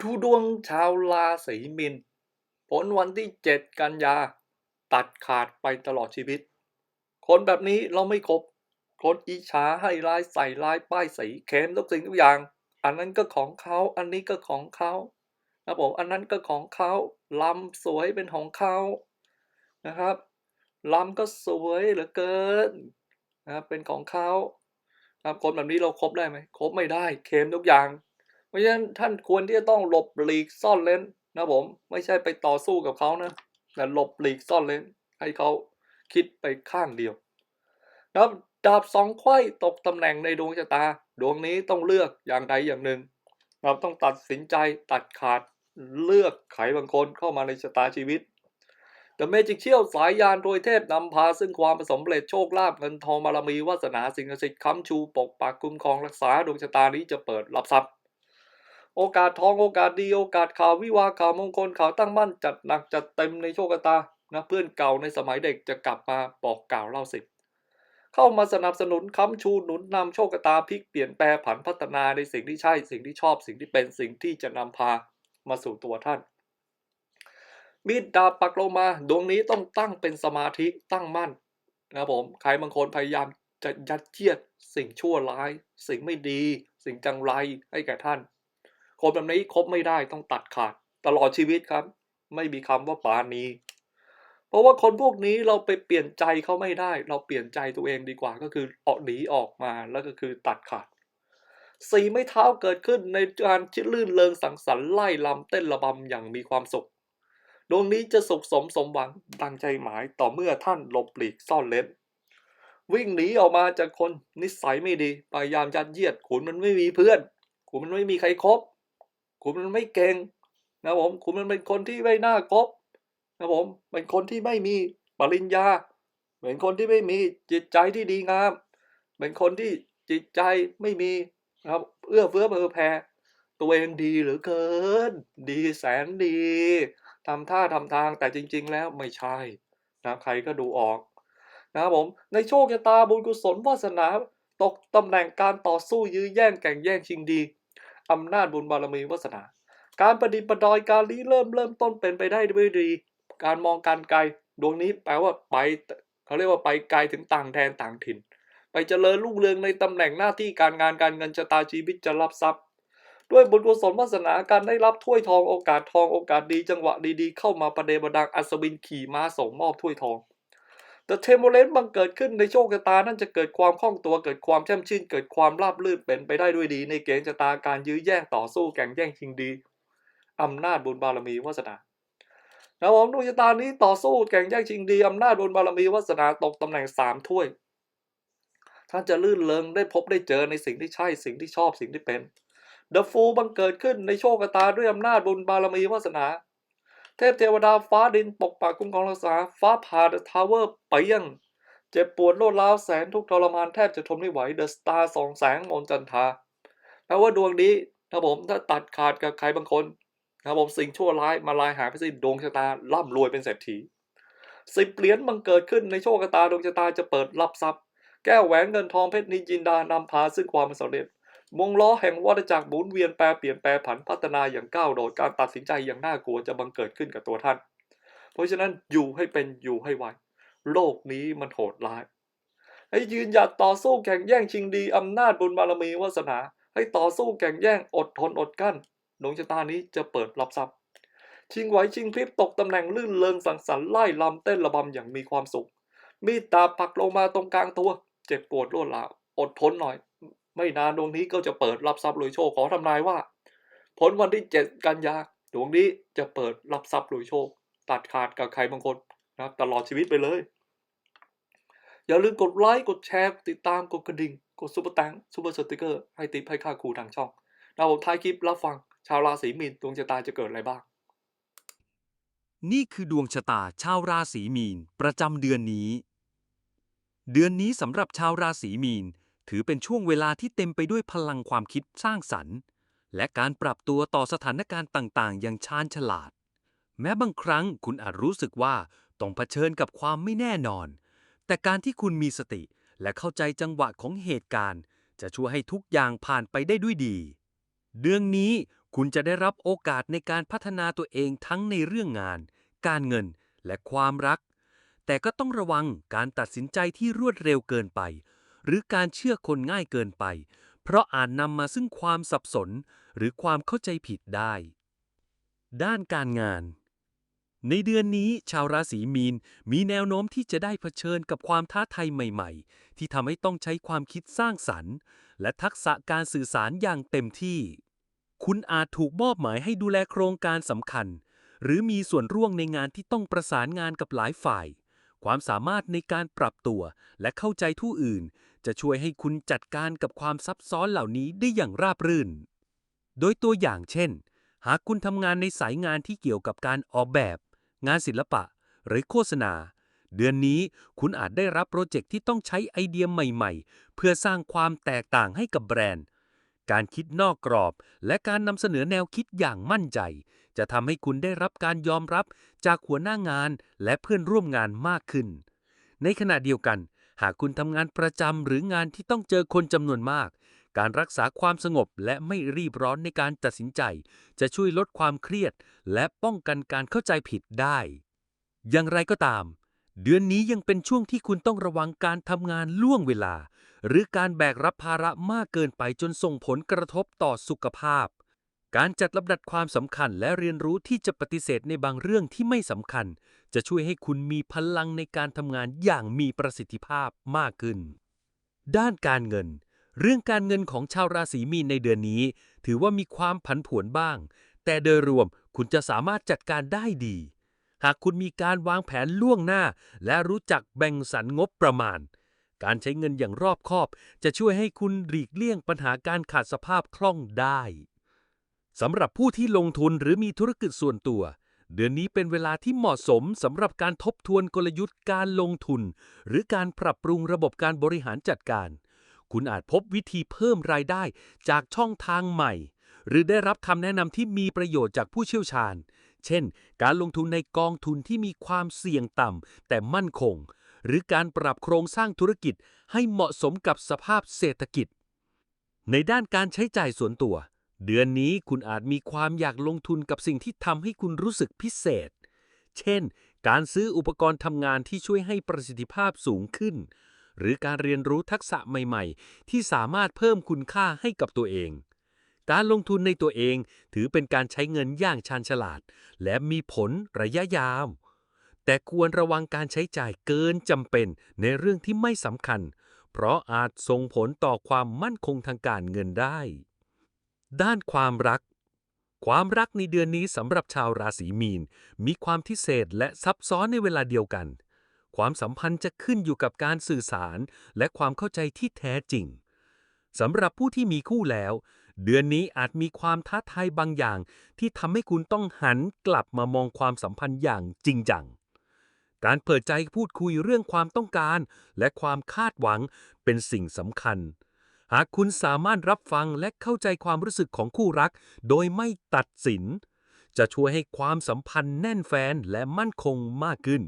ดูดวงชาวราศีมีนผลวันที่ 7 กันยา ตัดขาดไปตลอดชีวิต คนแบบนี้เราไม่คบ คนอิจฉาให้ร้ายใส่ร้ายป้ายสีเค็มทุกสิ่งทุกอย่าง อันนั้นก็ของเขา อันนี้ก็ของเขานะผมอันนั้นก็ของเขาลำสวยเป็นของเขานะครับลำก็สวยเหลือเกินนะเป็นของเขานะครับคนแบบนี้เราครบได้ไหมครบไม่ได้เค็มทุกอย่าง เพราะฉะนั้นท่านควรที่จะต้องหลบหลีกซ่อนเลนนะผม ไม่ใช่ไปต่อสู้กับเขานะแต่หลบหลีกซ่อนเลนให้เขาคิดไปข้างเดียวนับดาบสองไขว้ตกตำแหน่งในดวงชะตา ดวงนี้ต้องเลือกอย่างใดอย่างหนึ่งเราต้องตัดสินใจตัดขาดเลือกไขบางคนเข้ามาในชะตาชีวิตแต่เมจิกเชี่ยวสายยานโดยเทพนำพาซึ่งความสำเร็จโชคลาภเงินทองบารมีวาสนาสิ่งศักดิ์สิทธิ์ค้ำชูปกปักคุ้มครองรักษาดวงชะตานี้จะเปิดรับทรัพย์ โอกาสทองโอกาสดีโอกาสข่าววิวาข่าวมงคลข่าวตั้งมั่นจัดหนักจัดเต็มในโชคตานะเพื่อนเก่าในสมัยเด็กจะกลับมาบอกกล่าวเล่าสิบเข้ามาสนับสนุนค้ำชูหนุนนำโชคตาพลิกเปลี่ยนแปลผันพัฒนาในสิ่งที่ใช่สิ่งที่ชอบสิ่งที่เป็นสิ่งที่จะนำพามาสู่ตัวท่านมีดดาบปักลงมาดวงนี้ต้องตั้งเป็นสมาธิตั้งมั่นนะครับผมใครบางคนพยายามจะยัดเยียดสิ่งชั่วร้าย สิ่งไม่ดี สิ่งจังไรให้แก่ท่าน คนแบบนี้คบไม่ได้ต้องตัดขาดตลอดชีวิตครับ ไม่มีคำว่าปาณีเพราะว่าคนพวกนี้เราไปเปลี่ยนใจเขาไม่ได้ เราเปลี่ยนใจตัวเองดีกว่าก็คือออกหนีออกมาแล้วก็คือตัดขาดสีไม่เท้าเกิดขึ้นในการชิลื่นเริงสังสรรค์ไล่ลำเต้นระบำอย่างมีความสุขดวงนี้จะสุขสมสมหวังดังใจหมายต่อเมื่อท่านหลบหลีกซ่อนเล้นวิ่งหนีออกมาจากคนนิสัยไม่ดีพยายามยัดเยียดขุนมันไม่มีเพื่อนขุนมันไม่มีใครครบ ขุนมันไม่เก่งนะผมขุนมันเป็นคนที่ไม่น่าคบนะผมเป็นคนที่ไม่มีปริญญา เป็นคนที่ไม่มีจิตใจที่ดีงาม เป็นคนที่จิตใจไม่มีนะครับเอื้อเฟื้อเผื่อแผ่ตัวเองดีเหลือเกิน ดีแสนดีทำท่าทำทางแต่จริง ๆ แล้วไม่ใช่นะใครก็ดูออกนะครับผมในโชคชะตาบุญกุศลวาสนา ตกตำแหน่งการต่อสู้ยื้อแย่งแข่งแย่งชิงดี อำนาจบุญบารมีวาสนา การประดิษฐ์ประดอยการรีเริ่มเริ่มต้นเป็นไปได้ด้วยดี การมองการไกลดวงนี้แปลว่าไปเขาเรียกว่าไปไกลถึงต่างแดนต่างถิ่น ไปเจริญรุ่งเรืองในตำแหน่งหน้าที่การงานการเงินชะตาชีวิตจะรับทรัพย์ด้วยบุญกุศลวาสนาการได้รับถ้วยทองโอกาสทองโอกาสดีจังหวะดีๆ เข้ามาประเดประดังอัศวินขี่ม้าส่งมอบถ้วยทอง แต่เทมโมเลนต์บังเกิดขึ้นในโชคชะตานั่นจะเกิดความคล่องตัวเกิดความแช่มชื่น เกิดความราบรื่นเป็นไปได้ด้วยดี ในเกณฑ์ชะตาการยื้อแย่งต่อสู้แข่งแย่งชิงดีอำนาจบุญบารมีวาสนานะผมดวงชะตานี้ต่อสู้แข่งแย่งชิงดีอำนาจบุญบารมีวาสนาตกตำแหน่งสามถ้วย ท่านจะลื่นเลงได้พบได้เจอในสิ่งที่ใช่สิ่งที่ชอบสิ่งที่เป็นเดอะฟูบังเกิดขึ้นในโชคชะตาด้วยอำนาจบุญบารมีวาสนา เทพเทวดาฟ้าดินปกปักคุ้มครองรักษา ฟ้าผ่าเดอะทาวเวอร์ไปยัง เจ็บปวดโลดร้าวแสนทุกทรมานแทบจะทนไม่ไหวเดอะสตาร์สองแสงมนจันทราแปลว่าดวงนี้ถ้าผมถ้าตัดขาดกับใครบางคนนะผมสิ่งชั่วร้ายมาลายหายไปสิ้นดวงชะตาร่ำรวยเป็นเศรษฐีสิบเหรียญบังเกิดขึ้นในโชคชะตาดวงชะตาจะเปิดรับทรัพย์ แก้วแหวนเงินทองเพชรนินจินดานำพาซึ่งความสำเร็จ วงล้อแห่งวัฏจักรหมุนเวียนแปรเปลี่ยนแปรผันพัฒนาอย่างก้าวโดดการตัดสินใจอย่างน่ากลัวจะบังเกิดขึ้นกับตัวท่าน เพราะฉะนั้นอยู่ให้เป็นอยู่ให้ไวโลกนี้มันโหดร้าย ให้ยืนหยัดต่อสู้แข่งแย่งชิงดีอำนาจบุญบารมีวาสนา ให้ต่อสู้แข่งแย่งอดทนอดกั้นดวงชะตานี้จะเปิดรับทรัพย์ ชิงไหวชิงพริบตกตำแหน่งลื่นเริงสังสรรค์ไล่ลำเต้นระบำอย่างมีความสุข มีดดาปักลงมาตรงกลางตัว เจ็บปวดรวดราวอดทนหน่อย ไม่นานดวงนี้ก็จะเปิดรับทรัพย์รวยโชคขอทำนายว่า ผลวันที่เจ็ดกันยาดวงนี้จะเปิดรับทรัพย์รวยโชค ตัดขาดกับใครบางคนนะตลอดชีวิตไปเลย อย่าลืมกดไลค์กดแชร์ติดตามกดกระดิ่ง กดซุปเปอร์แตงซุปเปอร์สติกเกอร์ให้ติปให้ค่าครูทางช่องนะผมท้ายคลิปรับฟัง ชาวราศีมีนดวงชะตาจะเกิดอะไรบ้าง นี่คือดวงชะตาชาวราศีมีน ประจำเดือนนี้ เดือนนี้สำหรับชาวราศีมีน ถือเป็นช่วงเวลาที่เต็มไปด้วยพลังความคิดสร้างสรรค์ และการปรับตัวต่อสถานการณ์ต่างๆ อย่างชาญฉลาด แม้บางครั้งคุณอาจรู้สึกว่าต้องเผชิญกับความไม่แน่นอน แต่การที่คุณมีสติและเข้าใจจังหวะของเหตุการณ์ จะช่วยให้ทุกอย่างผ่านไปได้ด้วยดี เดือนนี้คุณจะได้รับโอกาสในการพัฒนาตัวเองทั้งในเรื่องงาน การเงิน และความรัก แต่ก็ต้องระวังการตัดสินใจที่รวดเร็วเกินไป หรือการเชื่อคนง่ายเกินไป เพราะอาจนำมาซึ่งความสับสนหรือความเข้าใจผิดได้ ด้านการงาน ในเดือนนี้ชาวราศีมีนมีแนวโน้มที่จะได้เผชิญกับความท้าทายใหม่ๆ ที่ทำให้ต้องใช้ความคิดสร้างสรรค์ และทักษะการสื่อสารอย่างเต็มที่ คุณอาจถูกมอบหมายให้ดูแลโครงการสำคัญ หรือมีส่วนร่วมในงานที่ต้องประสานงานกับหลายฝ่ายความสามารถในการปรับตัวและเข้าใจผู้อื่น จะช่วยให้คุณจัดการกับความซับซ้อนเหล่านี้ได้อย่างราบรื่น โดยตัวอย่างเช่น หากคุณทำงานในสายงานที่เกี่ยวกับการออกแบบ งานศิลปะ หรือโฆษณา เดือนนี้คุณอาจได้รับโปรเจกต์ที่ต้องใช้ไอเดียใหม่ๆ เพื่อสร้างความแตกต่างให้กับแบรนด์ การคิดนอกกรอบ และการนำเสนอแนวคิดอย่างมั่นใจ จะทำให้คุณได้รับการยอมรับจากหัวหน้างานและเพื่อนร่วมงานมากขึ้น ในขณะเดียวกัน หากคุณทำงานประจำหรืองานที่ต้องเจอคนจำนวนมาก การรักษาความสงบและไม่รีบร้อนในการตัดสินใจ จะช่วยลดความเครียด และป้องกันการเข้าใจผิดได้ อย่างไรก็ตาม เดือนนี้ยังเป็นช่วงที่คุณต้องระวังการทำงานล่วงเวลา หรือการแบกรับภาระมากเกินไปจนส่งผลกระทบต่อสุขภาพ การจัดลำดับความสำคัญและเรียนรู้ที่จะปฏิเสธในบางเรื่องที่ไม่สำคัญ จะช่วยให้คุณมีพลังในการทำงานอย่างมีประสิทธิภาพมากขึ้น ด้านการเงิน เรื่องการเงินของชาวราศีมีนในเดือนนี้ ถือว่ามีความผันผวนบ้าง แต่โดยรวมคุณจะสามารถจัดการได้ดี หากคุณมีการวางแผนล่วงหน้า และรู้จักแบ่งสรรงบประมาณ การใช้เงินอย่างรอบคอบ จะช่วยให้คุณหลีกเลี่ยงปัญหาการขาดสภาพคล่องได้ สำหรับผู้ที่ลงทุนหรือมีธุรกิจส่วนตัว เดือนนี้เป็นเวลาที่เหมาะสมสำหรับการทบทวนกลยุทธ์การลงทุน หรือการปรับปรุงระบบการบริหารจัดการ คุณอาจพบวิธีเพิ่มรายได้จากช่องทางใหม่ หรือได้รับคำแนะนำที่มีประโยชน์จากผู้เชี่ยวชาญ เช่น การลงทุนในกองทุนที่มีความเสี่ยงต่ำแต่มั่นคง หรือการปรับโครงสร้างธุรกิจให้เหมาะสมกับสภาพเศรษฐกิจ ในด้านการใช้จ่ายส่วนตัว เดือนนี้คุณอาจมีความอยากลงทุนกับสิ่งที่ทำให้คุณรู้สึกพิเศษ เช่น การซื้ออุปกรณ์ทำงานที่ช่วยให้ประสิทธิภาพสูงขึ้น หรือการเรียนรู้ทักษะใหม่ ๆ ที่สามารถเพิ่มคุณค่าให้กับตัวเอง การลงทุนในตัวเองถือเป็นการใช้เงินอย่างชาญฉลาด และมีผลระยะยาว แต่ควรระวังการใช้จ่ายเกินจำเป็นในเรื่องที่ไม่สำคัญ เพราะอาจส่งผลต่อความมั่นคงทางการเงินได้ ด้านความรัก ความรักในเดือนนี้สำหรับชาวราศีมีน มีความพิเศษและซับซ้อนในเวลาเดียวกัน ความสัมพันธ์จะขึ้นอยู่กับการสื่อสาร และความเข้าใจที่แท้จริงสำหรับผู้ที่มีคู่แล้ว เดือนนี้อาจมีความท้าทายบางอย่าง ที่ทำให้คุณต้องหันกลับมามองความสัมพันธ์อย่างจริงจัง การเปิดใจพูดคุยเรื่องความต้องการ และความคาดหวังเป็นสิ่งสำคัญ หากคุณสามารถรับฟังและเข้าใจความรู้สึกของคู่รัก โดยไม่ตัดสิน จะช่วยให้ความสัมพันธ์แน่นแฟนและมั่นคงมากขึ้น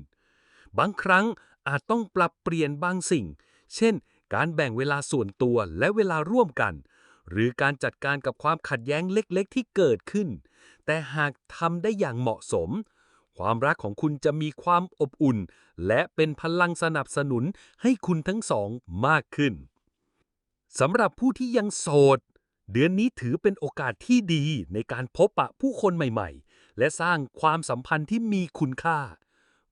บางครั้งอาจต้องปรับเปลี่ยนบางสิ่ง เช่น การแบ่งเวลาส่วนตัวและเวลาร่วมกัน หรือการจัดการกับความขัดแย้งเล็กๆ ที่เกิดขึ้น แต่หากทำได้อย่างเหมาะสม ความรักของคุณจะมีความอบอุ่น และเป็นพลังสนับสนุนให้คุณทั้งสองมากขึ้น สำหรับผู้ที่ยังโสด เดือนนี้ถือเป็นโอกาสที่ดีในการพบปะผู้คนใหม่ๆ และสร้างความสัมพันธ์ที่มีคุณค่า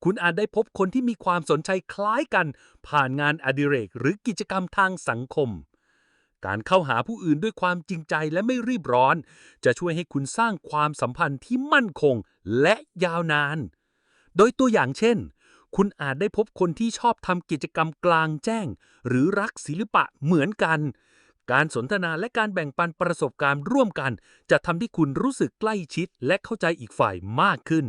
คุณอาจได้พบคนที่มีความสนใจคล้ายกัน ผ่านงานอดิเรกหรือกิจกรรมทางสังคม การเข้าหาผู้อื่นด้วยความจริงใจและไม่รีบร้อน จะช่วยให้คุณสร้างความสัมพันธ์ที่มั่นคงและยาวนาน โดยตัวอย่างเช่น คุณอาจได้พบคนที่ชอบทำกิจกรรมกลางแจ้ง หรือรักศิลปะเหมือนกัน การสนทนาและการแบ่งปันประสบการณ์ร่วมกัน จะทำให้คุณรู้สึกใกล้ชิดและเข้าใจอีกฝ่ายมากขึ้น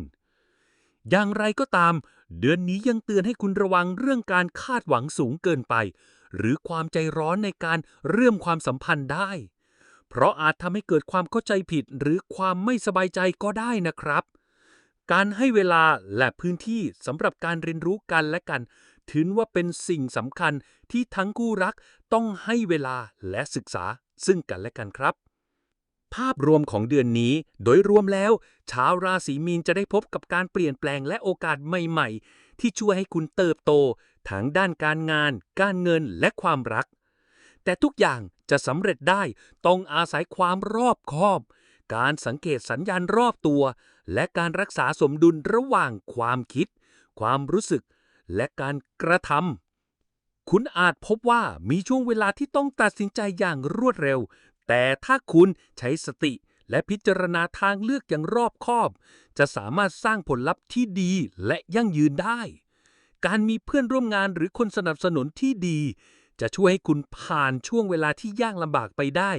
อย่างไรก็ตาม เดือนนี้ยังเตือนให้คุณระวังเรื่องการคาดหวังสูงเกินไป หรือความใจร้อนในการเริ่มความสัมพันธ์ได้ เพราะอาจทำให้เกิดความเข้าใจผิดหรือความไม่สบายใจก็ได้นะครับ การให้เวลาและพื้นที่สำหรับการเรียนรู้กันและกัน ถือว่าเป็นสิ่งสำคัญที่ทั้งคู่รักต้องให้เวลาและศึกษาซึ่งกันและกันครับ ภาพรวมของเดือนนี้ โดยรวมแล้ว ชาวราศีมีนจะได้พบกับการเปลี่ยนแปลงและโอกาสใหม่ ๆ ที่ช่วยให้คุณเติบโตทั้งด้านการงาน การเงินและความรัก แต่ทุกอย่างจะสำเร็จได้ต้องอาศัยความรอบคอบ การสังเกตสัญญาณรอบตัว และการรักษาสมดุลระหว่างความคิด ความรู้สึก และการกระทำคุณอาจพบว่ามีช่วงเวลาที่ต้องตัดสินใจอย่างรวดเร็ว แต่ถ้าคุณใช้สติและพิจารณาทางเลือกอย่างรอบคอบ จะสามารถสร้างผลลัพธ์ที่ดีและยั่งยืนได้ การมีเพื่อนร่วมงานหรือคนสนับสนุนที่ดี จะช่วยให้คุณผ่านช่วงเวลาที่ยากลำบากไปได้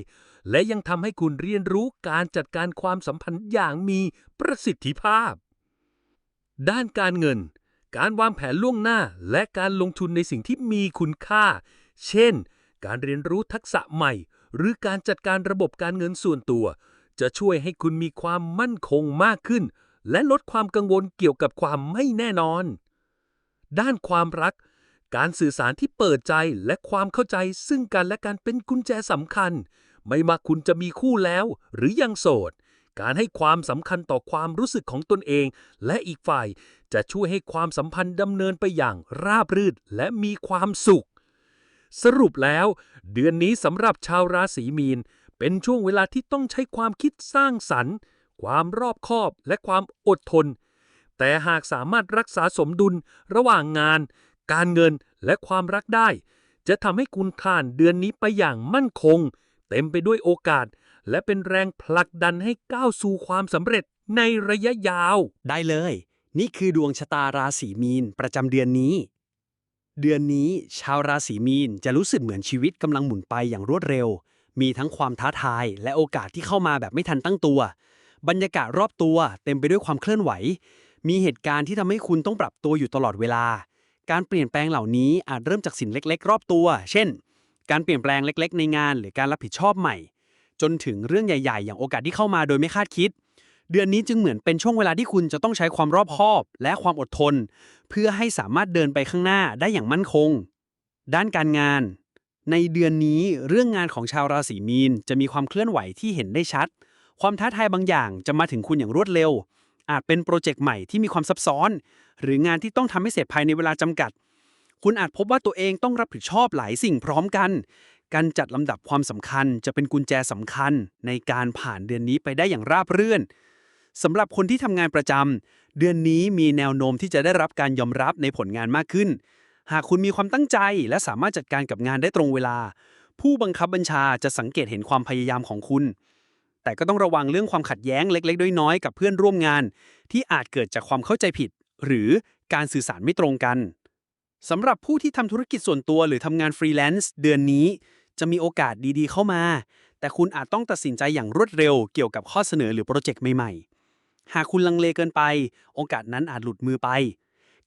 และยังทำให้คุณเรียนรู้การจัดการความสัมพันธ์อย่างมีประสิทธิภาพ ด้านการเงิน การวางแผนล่วงหน้าและการลงทุนในสิ่งที่มีคุณค่า เช่น การเรียนรู้ทักษะใหม่ หรือการจัดการระบบการเงินส่วนตัว จะช่วยให้คุณมีความมั่นคงมากขึ้น และลดความกังวลเกี่ยวกับความไม่แน่นอน ด้านความรัก การสื่อสารที่เปิดใจและความเข้าใจซึ่งกันและกันเป็นกุญแจสำคัญ ไม่ว่าคุณจะมีคู่แล้ว หรือยังโสด การให้ความสำคัญต่อความรู้สึกของตนเอง และอีกฝ่ายจะช่วยให้ความสัมพันธ์ดำเนินไปอย่างราบรื่นและมีความสุข สรุปแล้ว เดือนนี้สำหรับชาวราศีมีน เป็นช่วงเวลาที่ต้องใช้ความคิดสร้างสรรค์ ความรอบคอบและความอดทน แต่หากสามารถรักษาสมดุลระหว่างงาน การเงินและความรักได้ จะทำให้คุณผ่านเดือนนี้ไปอย่างมั่นคง เต็มไปด้วยโอกาส และเป็นแรงผลักดันให้ก้าวสู่ความสำเร็จในระยะยาว ได้เลย นี่คือดวงชะตาราศีมีนประจำเดือนนี้ เดือนนี้ชาวราศีมีนจะรู้สึกเหมือนชีวิตกำลังหมุนไปอย่างรวดเร็ว มีทั้งความท้าทายและโอกาสที่เข้ามาแบบไม่ทันตั้งตัว บรรยากาศรอบตัวเต็มไปด้วยความเคลื่อนไหว มีเหตุการณ์ที่ทำให้คุณต้องปรับตัวอยู่ตลอดเวลา การเปลี่ยนแปลงเหล่านี้อาจเริ่มจากสิ่งเล็ก ๆ รอบตัว เช่น การเปลี่ยนแปลงเล็ก ๆ ในงาน หรือการรับผิดชอบใหม่ จนถึงเรื่องใหญ่ ๆ อย่างโอกาสที่เข้ามาโดยไม่คาดคิด เดือนนี้จึงเหมือนเป็นช่วงเวลาที่คุณจะต้องใช้ความรอบคอบและความอดทน เพื่อให้สามารถเดินไปข้างหน้าได้อย่างมั่นคง ด้านการงาน ในเดือนนี้เรื่องงานของชาวราศีมีนจะมีความเคลื่อนไหวที่เห็นได้ชัด ความท้าทายบางอย่างจะมาถึงคุณอย่างรวดเร็ว อาจเป็นโปรเจกต์ใหม่ที่มีความซับซ้อน หรืองานที่ต้องทำให้เสร็จภายในเวลาจำกัด คุณอาจพบว่าตัวเองต้องรับผิดชอบหลายสิ่งพร้อมกัน การจัดลำดับความสำคัญจะเป็นกุญแจสำคัญ ในการผ่านเดือนนี้ไปได้อย่างราบรื่นสำหรับคนที่ทำงานประจำเดือนนี้มีแนวโน้มที่จะได้รับการยอมรับในผลงานมากขึ้น หากคุณมีความตั้งใจและสามารถจัดการกับงานได้ตรงเวลา ผู้บังคับบัญชาจะสังเกตเห็นความพยายามของคุณ แต่ก็ต้องระวังเรื่องความขัดแย้งเล็กๆน้อยๆกับเพื่อนร่วมงาน ที่อาจเกิดจากความเข้าใจผิด หรือการสื่อสารไม่ตรงกันสำหรับผู้ที่ทำธุรกิจส่วนตัวหรือทำงานฟรีแลนซ์เดือนนี้ จะมีโอกาสดีๆ เข้ามา แต่คุณอาจต้องตัดสินใจอย่างรวดเร็วเกี่ยวกับข้อเสนอหรือโปรเจกต์ใหม่ๆ หากคุณลังเลเกินไป โอกาสนั้นอาจหลุดมือไป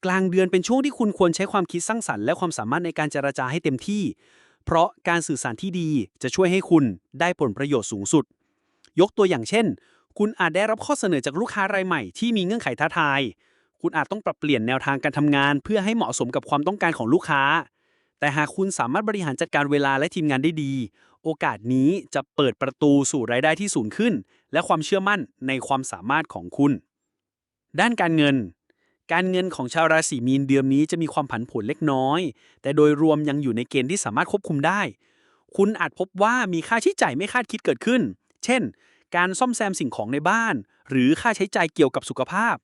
กลางเดือนเป็นช่วงที่คุณควรใช้ความคิดสร้างสรรค์และความสามารถในการเจรจาให้เต็มที่ เพราะการสื่อสารที่ดีจะช่วยให้คุณได้ผลประโยชน์สูงสุด ยกตัวอย่างเช่น คุณอาจได้รับข้อเสนอจากลูกค้ารายใหม่ที่มีเงื่อนไขท้าทาย คุณอาจต้องปรับเปลี่ยนแนวทางการทำงาน เพื่อให้เหมาะสมกับความต้องการของลูกค้า แต่หากคุณสามารถบริหารจัดการเวลาและทีมงานได้ดี โอกาสนี้จะเปิดประตูสู่รายได้ที่สูงขึ้น และความเชื่อมั่นในความสามารถของคุณ ด้านการเงินการเงินของชาวราศีมีนเดือนนี้จะมีความผันผวนเล็กน้อย แต่โดยรวมยังอยู่ในเกณฑ์ที่สามารถควบคุมได้ คุณอาจพบว่ามีค่าใช้จ่ายไม่คาดคิดเกิดขึ้น เช่น การซ่อมแซมสิ่งของในบ้าน หรือค่าใช้จ่ายเกี่ยวกับสุขภาพ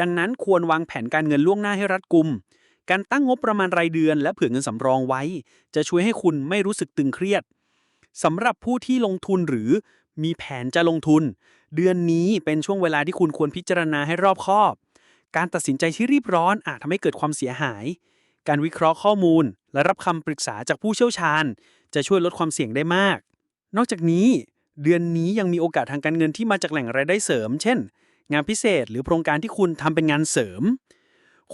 ดังนั้นควรวางแผนการเงินล่วงหน้าให้รัดกุม การตั้งงบประมาณรายเดือน และเผื่อเงินสำรองไว้ จะช่วยให้คุณไม่รู้สึกตึงเครียดสำหรับผู้ที่ลงทุนหรือมีแผนจะลงทุน เดือนนี้เป็นช่วงเวลาที่คุณควรพิจารณาให้รอบคอบ การตัดสินใจที่รีบร้อนอาจทำให้เกิดความเสียหาย การวิเคราะห์ข้อมูล และรับคำปรึกษาจากผู้เชี่ยวชาญ จะช่วยลดความเสี่ยงได้มาก นอกจากนี้ เดือนนี้ยังมีโอกาสทางการเงินที่มาจากแหล่งรายได้เสริม เช่น งานพิเศษหรือโครงการที่คุณทำเป็นงานเสริม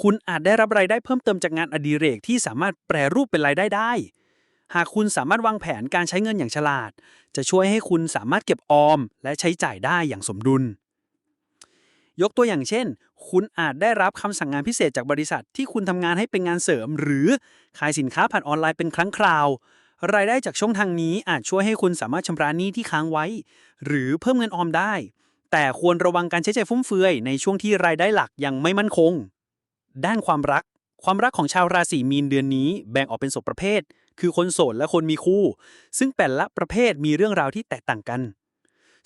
คุณอาจได้รับรายได้เพิ่มเติมจากงานอดิเรกที่สามารถแปรรูปเป็นรายได้ได้ หากคุณสามารถวางแผนการใช้เงินอย่างฉลาด จะช่วยให้คุณสามารถเก็บออม และใช้จ่ายได้อย่างสมดุล ยกตัวอย่างเช่น คุณอาจได้รับคำสั่งงานพิเศษจากบริษัทที่คุณทำงานให้เป็นงานเสริม หรือขายสินค้าผ่านออนไลน์เป็นครั้งคราว รายได้จากช่องทางนี้อาจช่วยให้คุณสามารถชำระหนี้ที่ค้างไว้ หรือเพิ่มเงินออมได้ แต่ควรระวังการใช้จ่ายฟุ่มเฟือยในช่วงที่รายได้หลักยังไม่มั่นคง ด้านความรัก ความรักของชาวราศีมีนเดือนนี้แบ่งออกเป็นสองประเภท คือคนโสดและคนมีคู่ ซึ่งแต่ละประเภทมีเรื่องราวที่แตกต่างกัน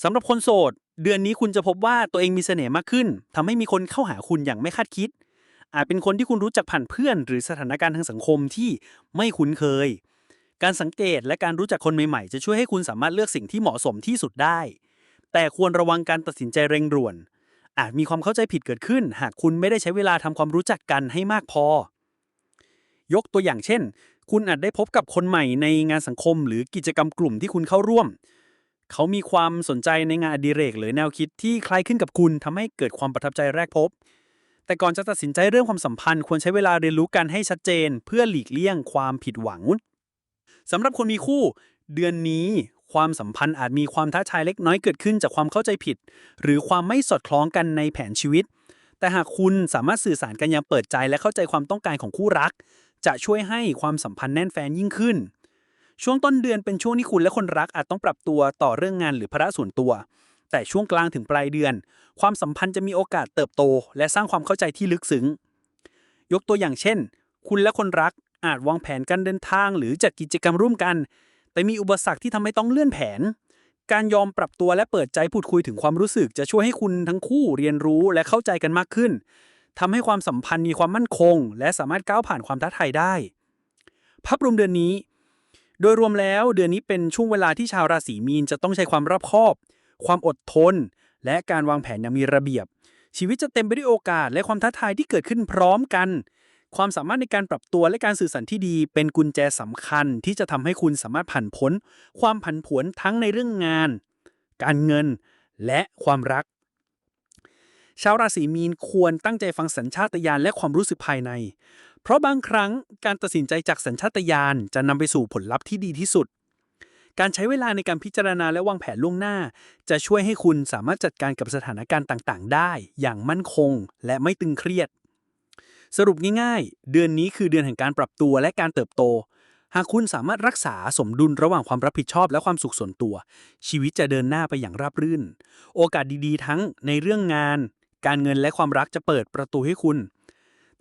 สำหรับคนโสด เดือนนี้คุณจะพบว่าตัวเองมีเสน่ห์มากขึ้นทำให้มีคนเข้าหาคุณอย่างไม่คาดคิด อาจเป็นคนที่คุณรู้จักผ่านเพื่อน หรือสถานการณ์ทางสังคมที่ไม่คุ้นเคย การสังเกตและการรู้จักคนใหม่ๆ จะช่วยให้คุณสามารถเลือกสิ่งที่เหมาะสมที่สุดได้ แต่ควรระวังการตัดสินใจเร่งด่วน อาจมีความเข้าใจผิดเกิดขึ้น หากคุณไม่ได้ใช้เวลาทำความรู้จักกันให้มากพอ ยกตัวอย่างเช่น คุณอาจได้พบกับคนใหม่ในงานสังคม หรือกิจกรรมกลุ่มที่คุณเข้าร่วม เขามีความสนใจในงานอดิเรก หรือแนวคิดที่คล้ายขึ้นกับคุณทำให้เกิดความประทับใจแรกพบ แต่ก่อนจะตัดสินใจเรื่องความสัมพันธ์ ควรใช้เวลาเรียนรู้กันให้ชัดเจน เพื่อหลีกเลี่ยงความผิดหวัง สำหรับคนมีคู่ เดือนนี้ความสัมพันธ์อาจมีความท้าทายเล็กน้อยเกิดขึ้นจากความเข้าใจผิด หรือความไม่สอดคล้องกันในแผนชีวิต แต่หากคุณสามารถสื่อสารกันอย่างเปิดใจและเข้าใจความต้องการของคู่รัก จะช่วยให้ความสัมพันธ์แน่นแฟนยิ่งขึ้น ช่วงต้นเดือนเป็นช่วงที่คุณและคนรักอาจต้องปรับตัวต่อเรื่องงานหรือภาระส่วนตัว แต่ช่วงกลางถึงปลายเดือน ความสัมพันธ์จะมีโอกาสเติบโต และสร้างความเข้าใจที่ลึกซึ้ง ยกตัวอย่างเช่น คุณและคนรัก อาจวางแผนการเดินทางหรือจัดกิจกรรมร่วมกัน แต่มีอุปสรรคที่ทำให้ต้องเลื่อนแผน การยอมปรับตัวและเปิดใจพูดคุยถึงความรู้สึก จะช่วยให้คุณทั้งคู่เรียนรู้และเข้าใจกันมากขึ้นทำให้ความสัมพันธ์มีความมั่นคง และสามารถก้าวผ่านความท้าทายได้ภาพรวมเดือนนี้ โดยรวมแล้วเดือนนี้เป็นช่วงเวลาที่ชาวราศีมีนจะต้องใช้ความรอบคอบ ความอดทน และการวางแผนอย่างมีระเบียบ ชีวิตจะเต็มไปด้วยโอกาสและความท้าทายที่เกิดขึ้นพร้อมกัน ความสามารถในการปรับตัวและการสื่อสารที่ดี เป็นกุญแจสำคัญที่จะทำให้คุณสามารถผ่านพ้น ความผันผวนทั้งในเรื่องงาน การเงิน และความรัก ชาวราศีมีนควรตั้งใจฟังสัญชาตญาณและความรู้สึกภายใน เพราะบางครั้งการตัดสินใจจากสัญชาตญาณจะนำไปสู่ผลลัพธ์ที่ดีที่สุด การใช้เวลาในการพิจารณาและวางแผนล่วงหน้า จะช่วยให้คุณสามารถจัดการกับสถานการณ์ต่าง ๆ ได้ อย่างมั่นคง และไม่ตึงเครียด สรุปง่ายๆ เดือนนี้คือเดือนแห่งการปรับตัวและการเติบโต หากคุณสามารถรักษาสมดุลระหว่างความรับผิดชอบและความสุขส่วนตัว ชีวิตจะเดินหน้าไปอย่างราบรื่น โอกาสดีๆ ทั้งในเรื่องงาน การเงินและความรักจะเปิดประตูให้คุณ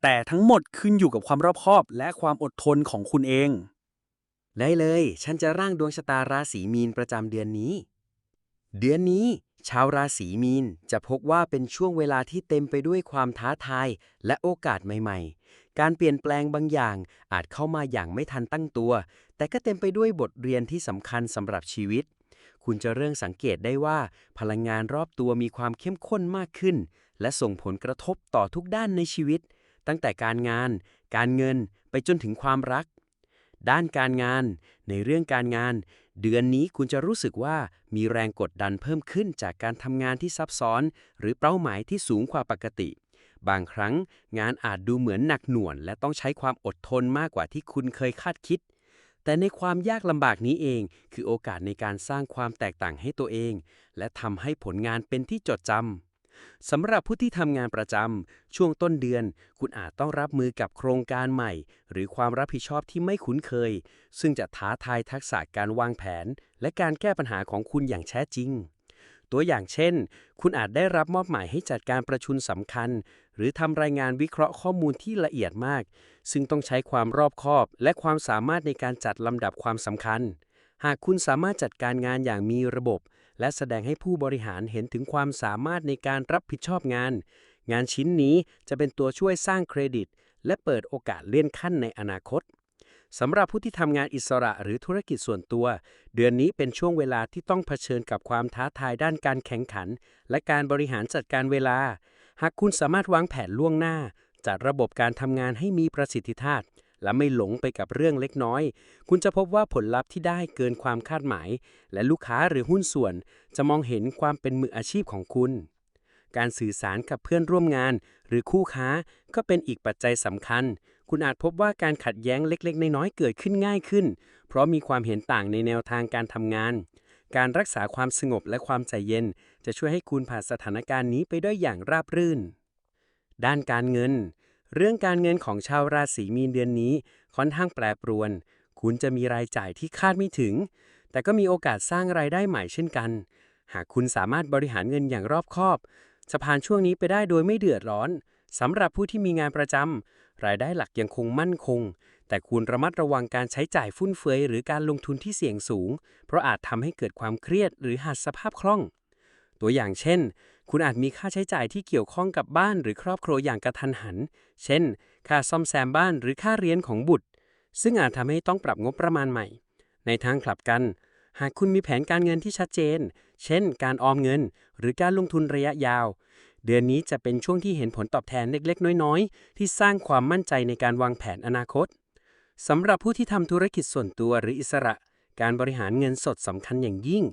แต่ทั้งหมดขึ้นอยู่กับความรอบคอบ และความอดทนของคุณเอง ได้เลย ฉันจะร่างดวงชะตาราศีมีนประจำเดือนนี้ เดือนนี้ ชาวราศีมีนจะพบว่าเป็นช่วงเวลาที่เต็มไปด้วยความท้าทายและโอกาสใหม่ๆ การเปลี่ยนแปลงบางอย่างอาจเข้ามาอย่างไม่ทันตั้งตัว แต่ก็เต็มไปด้วยบทเรียนที่สำคัญสำหรับชีวิต คุณจะเริ่มสังเกตได้ว่า พลังงานรอบตัวมีความเข้มข้นมากขึ้น และส่งผลกระทบต่อทุกด้านในชีวิต ตั้งแต่การงาน การเงินไปจนถึงความรักด้านการงาน ในเรื่องการงาน เดือนนี้คุณจะรู้สึกว่ามีแรงกดดันเพิ่มขึ้นจากการทำงานที่ซับซ้อน หรือเป้าหมายที่สูงกว่าปกติ บางครั้งงานอาจดูเหมือนหนักหน่วงและต้องใช้ความอดทนมากกว่าที่คุณเคยคาดคิด แต่ในความยากลำบากนี้เอง คือโอกาสในการสร้างความแตกต่างให้ตัวเอง และทำให้ผลงานเป็นที่จดจำ สำหรับผู้ที่ทำงานประจำช่วงต้นเดือน คุณอาจต้องรับมือกับโครงการใหม่ หรือความรับผิดชอบที่ไม่คุ้นเคย ซึ่งจะท้าทายทักษะการวางแผน และการแก้ปัญหาของคุณอย่างแท้จริง ตัวอย่างเช่น คุณอาจได้รับมอบหมายให้จัดการประชุมสำคัญ หรือทำรายงานวิเคราะห์ข้อมูลที่ละเอียดมาก ซึ่งต้องใช้ความรอบคอบ และความสามารถในการจัดลำดับความสำคัญหากคุณสามารถจัดการงานอย่างมีระบบ และแสดงให้ผู้บริหารเห็นถึงความสามารถในการรับผิดชอบงาน งานชิ้นนี้จะเป็นตัวช่วยสร้างเครดิต และเปิดโอกาสเลื่อนขั้นในอนาคตสำหรับผู้ที่ทำงานอิสระหรือธุรกิจส่วนตัว เดือนนี้เป็นช่วงเวลาที่ต้องเผชิญกับความท้าทายด้านการแข่งขัน และการบริหารจัดการเวลา หากคุณสามารถวางแผนล่วงหน้า จัดระบบการทำงานให้มีประสิทธิภาพ และไม่หลงไปกับเรื่องเล็กน้อย คุณจะพบว่าผลลัพธ์ที่ได้เกินความคาดหมาย และลูกค้าหรือหุ้นส่วน จะมองเห็นความเป็นมืออาชีพของคุณ การสื่อสารกับเพื่อนร่วมงาน หรือคู่ค้าก็เป็นอีกปัจจัยสำคัญ คุณอาจพบว่าการขัดแย้งเล็ก ๆ น้อยๆเกิดขึ้นง่ายขึ้น เพราะมีความเห็นต่างในแนวทางการทำงานการรักษาความสงบและความใจเย็น จะช่วยให้คุณผ่านสถานการณ์นี้ไปได้อย่างราบรื่น ด้านการเงิน เรื่องการเงินของชาวราศีมีนเดือนนี้ค่อนข้างแปรปรวน คุณจะมีรายจ่ายที่คาดไม่ถึง แต่ก็มีโอกาสสร้างรายได้ใหม่เช่นกัน หากคุณสามารถบริหารเงินอย่างรอบคอบ จะผ่านช่วงนี้ไปได้โดยไม่เดือดร้อนสำหรับผู้ที่มีงานประจำรายได้หลักยังคงมั่นคง แต่คุณระมัดระวังการใช้จ่ายฟุ่มเฟือยหรือการลงทุนที่เสี่ยงสูง เพราะอาจทำให้เกิดความเครียดหรือหัดสภาพคล่อง ตัวอย่างเช่น คุณอาจมีค่าใช้จ่ายที่เกี่ยวข้องกับบ้านหรือครอบครัวอย่างกระทันหัน เช่น ค่าซ่อมแซมบ้านหรือค่าเรียนของบุตร ซึ่งอาจทำให้ต้องปรับงบประมาณใหม่ ในทางกลับกัน หากคุณมีแผนการเงินที่ชัดเจน เช่น การออมเงิน หรือการลงทุนระยะยาว เดือนนี้จะเป็นช่วงที่เห็นผลตอบแทนเล็กๆ น้อยๆ ที่สร้างความมั่นใจในการวางแผนอนาคตสำหรับผู้ที่ทำธุรกิจส่วนตัวหรืออิสระ การบริหารเงินสดสำคัญอย่างยิ่ง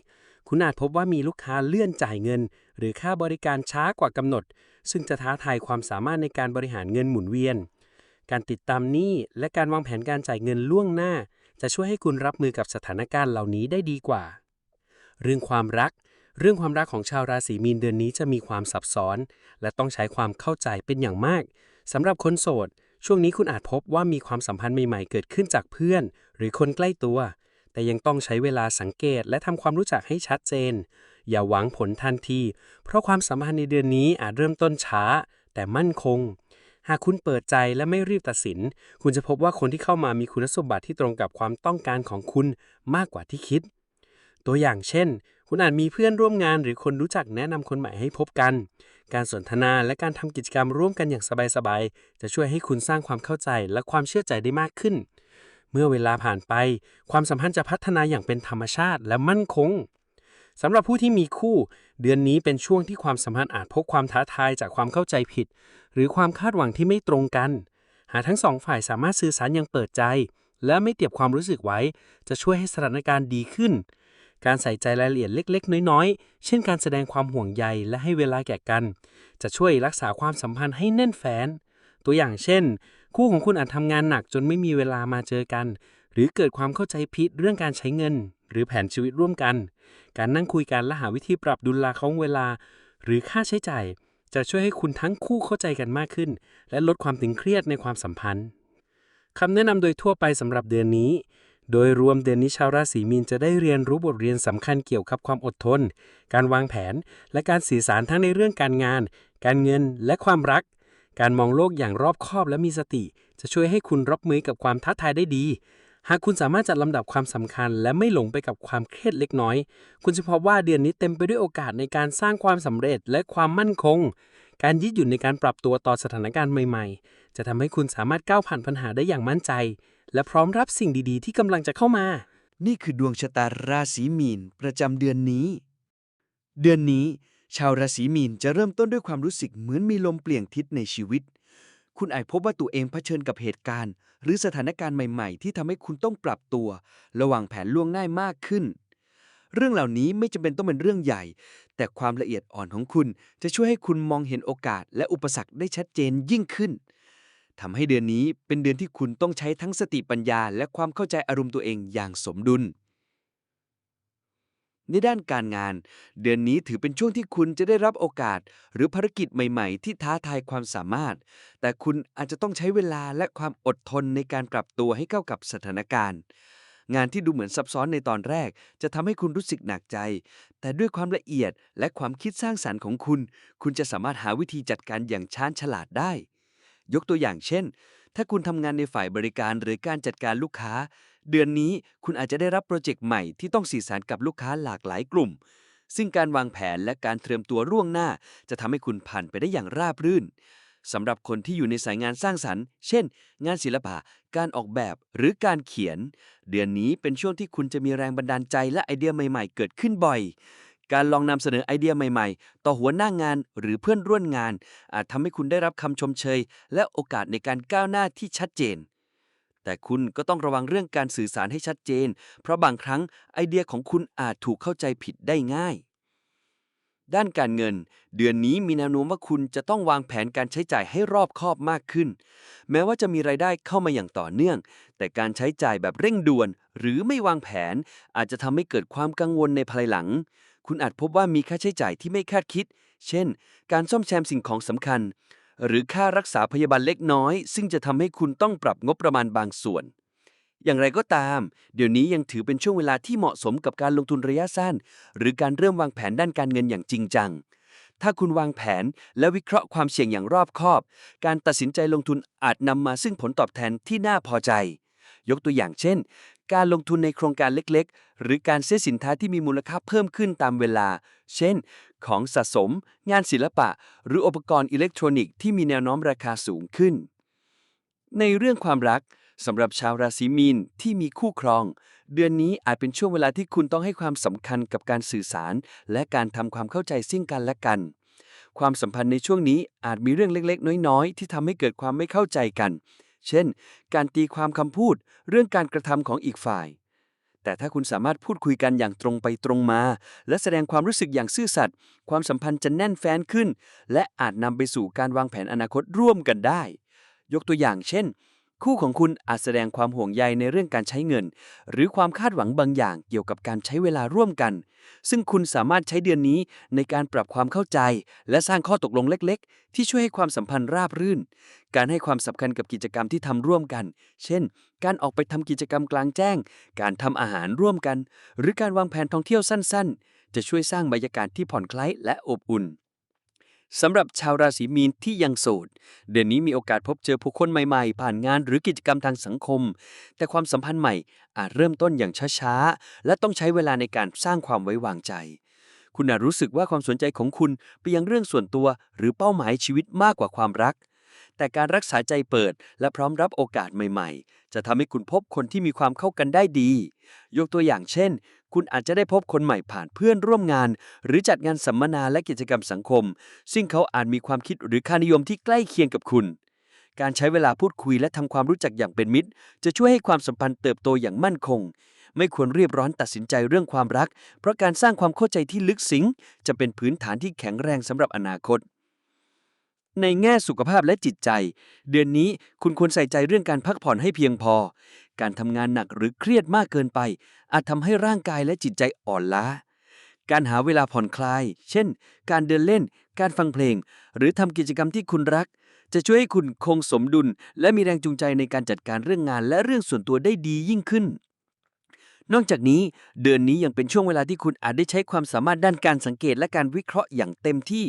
คุณอาจพบว่ามีลูกค้าเลื่อนจ่ายเงิน หรือค่าบริการช้ากว่ากำหนด ซึ่งจะท้าทายความสามารถในการบริหารเงินหมุนเวียน การติดตามหนี้และการวางแผนการจ่ายเงินล่วงหน้า จะช่วยให้คุณรับมือกับสถานการณ์เหล่านี้ได้ดีกว่า เรื่องความรัก เรื่องความรักของชาวราศีมีนเดือนนี้จะมีความซับซ้อน และต้องใช้ความเข้าใจเป็นอย่างมากสำหรับคนโสดช่วงนี้คุณอาจพบว่ามีความสัมพันธ์ใหม่ๆ เกิดขึ้นจากเพื่อน หรือคนใกล้ตัว แต่ยังต้องใช้เวลาสังเกตและทำความรู้จักให้ชัดเจน อย่าหวังผลทันที เพราะความสัมพันธ์ในเดือนนี้อาจเริ่มต้นช้า แต่มั่นคง หากคุณเปิดใจและไม่รีบตัดสิน คุณจะพบว่าคนที่เข้ามามีคุณสมบัติที่ตรงกับความต้องการของคุณมากกว่าที่คิด ตัวอย่างเช่น คุณอาจมีเพื่อนร่วมงานหรือคนรู้จักแนะนำคนใหม่ให้พบกัน การสนทนาและการทำกิจกรรมร่วมกันอย่างสบายๆ จะช่วยให้คุณสร้างความเข้าใจและความเชื่อใจได้มากขึ้น มื่อเวลาผ่านไป ความสัมพันธ์จะพัฒนาอย่างเป็นธรรมชาติและมั่นคงสำหรับผู้ที่มีคู่ เดือนนี้เป็นช่วงที่ความสัมพันธ์อาจพบความท้าทายจากความเข้าใจผิด หรือความคาดหวังที่ไม่ตรงกัน หากทั้งสองฝ่ายสามารถสื่อสารอย่างเปิดใจ และไม่เก็บความรู้สึกไว้ จะช่วยให้สถานการณ์ดีขึ้น การใส่ใจรายละเอียดเล็ก ๆ น้อยๆ เช่นการแสดงความห่วงใยและให้เวลาแก่กัน จะช่วยรักษาความสัมพันธ์ให้แน่นแฟ้นตัวอย่างเช่น คู่ของคุณอาจทำงานหนักจนไม่มีเวลามาเจอกัน หรือเกิดความเข้าใจผิดเรื่องการใช้เงิน หรือแผนชีวิตร่วมกัน การนั่งคุยกันและหาวิธีปรับดุลลาของเวลา หรือค่าใช้จ่าย จะช่วยให้คุณทั้งคู่เข้าใจกันมากขึ้น และลดความตึงเครียดในความสัมพันธ์คำแนะนำโดยทั่วไปสำหรับเดือนนี้ โดยรวมเดือนนี้ชาวราศีมีนจะได้เรียนรู้บทเรียนสำคัญเกี่ยวกับความอดทน การวางแผน และการสื่อสารทั้งในเรื่องการงาน การเงิน และความรัก การมองโลกอย่างรอบคอบและมีสติ จะช่วยให้คุณรับมือกับความท้าทายได้ดี หากคุณสามารถจัดลำดับความสำคัญ และไม่หลงไปกับความเครียดเล็กน้อย คุณจะพบว่าเดือนนี้เต็มไปด้วยโอกาสในการสร้างความสำเร็จและความมั่นคง การยืดหยุ่นในการปรับตัวต่อสถานการณ์ใหม่ ๆ จะทำให้คุณสามารถก้าวผ่านปัญหาได้อย่างมั่นใจ และพร้อมรับสิ่งดีๆ ที่กำลังจะเข้ามา นี่คือดวงชะตาราศีมีนประจำเดือนนี้ เดือนนี้ ชาวราศีมีนจะเริ่มต้นด้วยความรู้สึกเหมือนมีลมเปลี่ยนทิศในชีวิต คุณอาจพบว่าตัวเองเผชิญกับเหตุการณ์ หรือสถานการณ์ใหม่ๆ ที่ทำให้คุณต้องปรับตัว ระว่างแผนล่วงหน้ามากขึ้น เรื่องเหล่านี้ไม่จำเป็นต้องเป็นเรื่องใหญ่ แต่ความละเอียดอ่อนของคุณจะช่วยให้คุณมองเห็นโอกาส และอุปสรรคได้ชัดเจนยิ่งขึ้นทำให้เดือนนี้เป็นเดือนที่คุณต้องใช้ทั้งสติปัญญา และความเข้าใจอารมณ์ตัวเองอย่างสมดุล ในด้านการงาน เดือนนี้ถือเป็นช่วงที่คุณจะได้รับโอกาส หรือภารกิจใหม่ๆ ที่ท้าทายความสามารถ แต่คุณอาจจะต้องใช้เวลาและความอดทนในการปรับตัวให้เข้ากับสถานการณ์ งานที่ดูเหมือนซับซ้อนในตอนแรก จะทำให้คุณรู้สึกหนักใจ แต่ด้วยความละเอียดและความคิดสร้างสรรค์ของคุณ คุณจะสามารถหาวิธีจัดการอย่างชาญฉลาดได้ ยกตัวอย่างเช่น ถ้าคุณทำงานในฝ่ายบริการหรือการจัดการลูกค้า เดือนนี้คุณอาจจะได้รับโปรเจกต์ใหม่ที่ต้องสื่อสารกับลูกค้าหลากหลายกลุ่ม ซึ่งการวางแผนและการเตรียมตัวล่วงหน้า จะทำให้คุณผ่านไปได้อย่างราบรื่นสำหรับคนที่อยู่ในสายงานสร้างสรรค์ เช่น งานศิลปะ การออกแบบ หรือการเขียน เดือนนี้เป็นช่วงที่คุณจะมีแรงบันดาลใจและไอเดียใหม่ ๆ เกิดขึ้นบ่อย การลองนำเสนอไอเดียใหม่ๆ ต่อหัวหน้างานหรือเพื่อนร่วมงาน อาจทำให้คุณได้รับคำชมเชย และโอกาสในการก้าวหน้าที่ชัดเจน แต่คุณก็ต้องระวังเรื่องการสื่อสารให้ชัดเจน เพราะบางครั้งไอเดียของคุณอาจถูกเข้าใจผิดได้ง่าย ด้านการเงิน เดือนนี้มีแนวโน้มว่าคุณจะต้องวางแผนการใช้จ่ายให้รอบคอบมากขึ้น แม้ว่าจะมีรายได้เข้ามาอย่างต่อเนื่อง แต่การใช้จ่ายแบบเร่งด่วน หรือไม่วางแผน อาจจะทำให้เกิดความกังวลในภายหลัง คุณอาจพบว่ามีค่าใช้จ่ายที่ไม่คาดคิด เช่น การซ่อมแซมสิ่งของสำคัญ หรือค่ารักษาพยาบาลเล็กน้อย ซึ่งจะทำให้คุณต้องปรับงบประมาณบางส่วน อย่างไรก็ตาม เดี๋ยวนี้ยังถือเป็นช่วงเวลาที่เหมาะสมกับการลงทุนระยะสั้น หรือการเริ่มวางแผนด้านการเงินอย่างจริงจัง ถ้าคุณวางแผนและวิเคราะห์ความเสี่ยงอย่างรอบคอบ การตัดสินใจลงทุนอาจนำมาซึ่งผลตอบแทนที่น่าพอใจ ยกตัวอย่างเช่น การลงทุนในโครงการเล็กๆ หรือการซื้อสินค้าที่มีมูลค่าเพิ่มขึ้นตามเวลา เช่น ของสะสม งานศิลปะ หรืออุปกรณ์อิเล็กทรอนิกส์ที่มีแนวโน้มราคาสูงขึ้น ในเรื่องความรักสำหรับชาวราศีมีนที่มีคู่ครอง เดือนนี้อาจเป็นช่วงเวลาที่คุณต้องให้ความสำคัญกับการสื่อสาร และการทำความเข้าใจซึ่งกันและกัน ความสัมพันธ์ในช่วงนี้อาจมีเรื่องเล็กๆ น้อยๆ ที่ทำให้เกิดความไม่เข้าใจกัน เช่น การตีความคำพูดเรื่องการกระทำของอีกฝ่าย แต่ถ้าคุณสามารถพูดคุยกันอย่างตรงไปตรงมา และแสดงความรู้สึกอย่างซื่อสัตย์ความสัมพันธ์จะแน่นแฟ้นขึ้น และอาจนำไปสู่การวางแผนอนาคตร่วมกันได้ ยกตัวอย่างเช่น คู่ของคุณอาจแสดงความห่วงใยในเรื่องการใช้เงิน หรือความคาดหวังบางอย่างเกี่ยวกับการใช้เวลาร่วมกัน ซึ่งคุณสามารถใช้เดือนนี้ในการปรับความเข้าใจ และสร้างข้อตกลงเล็ก ๆ ที่ช่วยให้ความสัมพันธ์ราบรื่น การให้ความสำคัญกับกิจกรรมที่ทำร่วมกัน เช่น การออกไปทำกิจกรรมกลางแจ้ง การทำอาหารร่วมกัน หรือการวางแผนท่องเที่ยวสั้น ๆ จะช่วยสร้างบรรยากาศที่ผ่อนคลายและอบอุ่น สำหรับชาวราศีมีนที่ยังโสด เดือนนี้มีโอกาสพบเจอผู้คนใหม่ๆ ผ่านงานหรือกิจกรรมทางสังคม แต่ความสัมพันธ์ใหม่อาจเริ่มต้นอย่างช้าๆ และต้องใช้เวลาในการสร้างความไว้วางใจ คุณอาจรู้สึกว่าความสนใจของคุณไปยังเรื่องส่วนตัวหรือเป้าหมายชีวิตมากกว่าความรัก แต่การรักษาใจเปิดและพร้อมรับโอกาสใหม่ๆ จะทำให้คุณพบคนที่มีความเข้ากันได้ดี ยกตัวอย่างเช่น คุณอาจจะได้พบคนใหม่ผ่านเพื่อนร่วมงาน หรือจัดงานสัมมนาและกิจกรรมสังคม ซึ่งเขาอาจมีความคิดหรือค่านิยมที่ใกล้เคียงกับคุณ การใช้เวลาพูดคุยและทำความรู้จักอย่างเป็นมิตร จะช่วยให้ความสัมพันธ์เติบโตอย่างมั่นคง ไม่ควรรีบร้อนตัดสินใจเรื่องความรัก เพราะการสร้างความเข้าใจที่ลึกซึ้งจะเป็นพื้นฐานที่แข็งแรงสำหรับอนาคต ในแง่สุขภาพและจิตใจ เดือนนี้คุณควรใส่ใจเรื่องการพักผ่อนให้เพียงพอ การทำงานหนักหรือเครียดมากเกินไป อาจทำให้ร่างกายและจิตใจอ่อนล้า การหาเวลาผ่อนคลาย เช่น การเดินเล่น การฟังเพลง หรือทำกิจกรรมที่คุณรัก จะช่วยให้คุณคงสมดุล และมีแรงจูงใจในการจัดการเรื่องงานและเรื่องส่วนตัวได้ดียิ่งขึ้น นอกจากนี้ เดือนนี้ยังเป็นช่วงเวลาที่คุณอาจได้ใช้ความสามารถด้านการสังเกตและการวิเคราะห์อย่างเต็มที่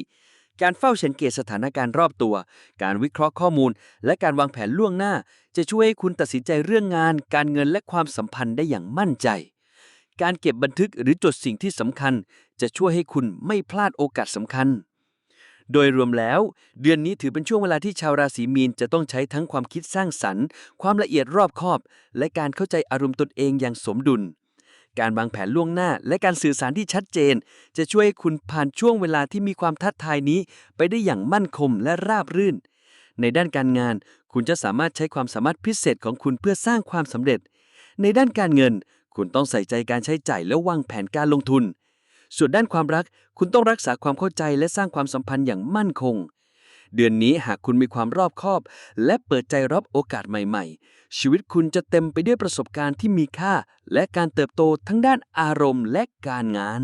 การเฝ้าสังเกตสถานการณ์รอบตัว การวิเคราะห์ข้อมูล และการวางแผนล่วงหน้า จะช่วยให้คุณตัดสินใจเรื่องงาน การเงินและความสัมพันธ์ได้อย่างมั่นใจ การเก็บบันทึกหรือจดสิ่งที่สำคัญ จะช่วยให้คุณไม่พลาดโอกาสสำคัญ โดยรวมแล้ว เดือนนี้ถือเป็นช่วงเวลาที่ชาวราศีมีนจะต้องใช้ทั้งความคิดสร้างสรรค์ ความละเอียดรอบคอบ และการเข้าใจอารมณ์ตนเองอย่างสมดุล การวางแผนล่วงหน้า และการสื่อสารที่ชัดเจน จะช่วยให้คุณผ่านช่วงเวลาที่มีความท้าทายนี้ ไปได้อย่างมั่นคงและราบรื่น ในด้านการงาน คุณจะสามารถใช้ความสามารถพิเศษของคุณเพื่อสร้างความสำเร็จ ในด้านการเงิน คุณต้องใส่ใจการใช้จ่ายและวางแผนการลงทุน ส่วนด้านความรัก คุณต้องรักษาความเข้าใจและสร้างความสัมพันธ์อย่างมั่นคง เดือนนี้หากคุณมีความรอบคอบ และเปิดใจรับโอกาสใหม่ ๆ ชีวิตคุณจะเต็มไปด้วยประสบการณ์ที่มีค่า และการเติบโตทั้งด้านอารมณ์และการงาน